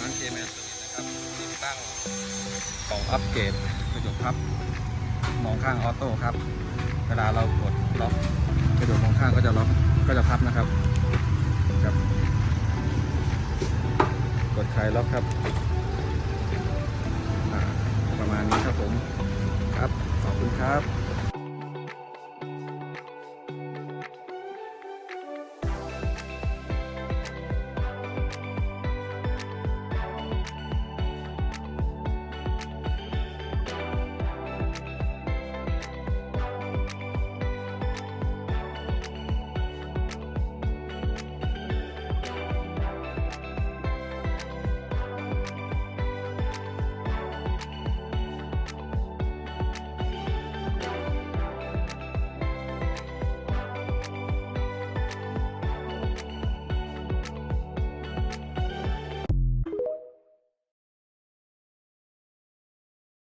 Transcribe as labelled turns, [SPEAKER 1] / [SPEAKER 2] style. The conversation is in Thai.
[SPEAKER 1] ร้านเจแมนสวิตนะครับติดตั้งกล่องอัปเกรดกระจกพับมองข้างออโต้ครับ เวลาเรากดล็อกกระจกมองข้างก็จะล็อกก็จะพับนะครับครับ กดคลายล็อกครับประมาณนี้ครับผมครับขอบคุณครับ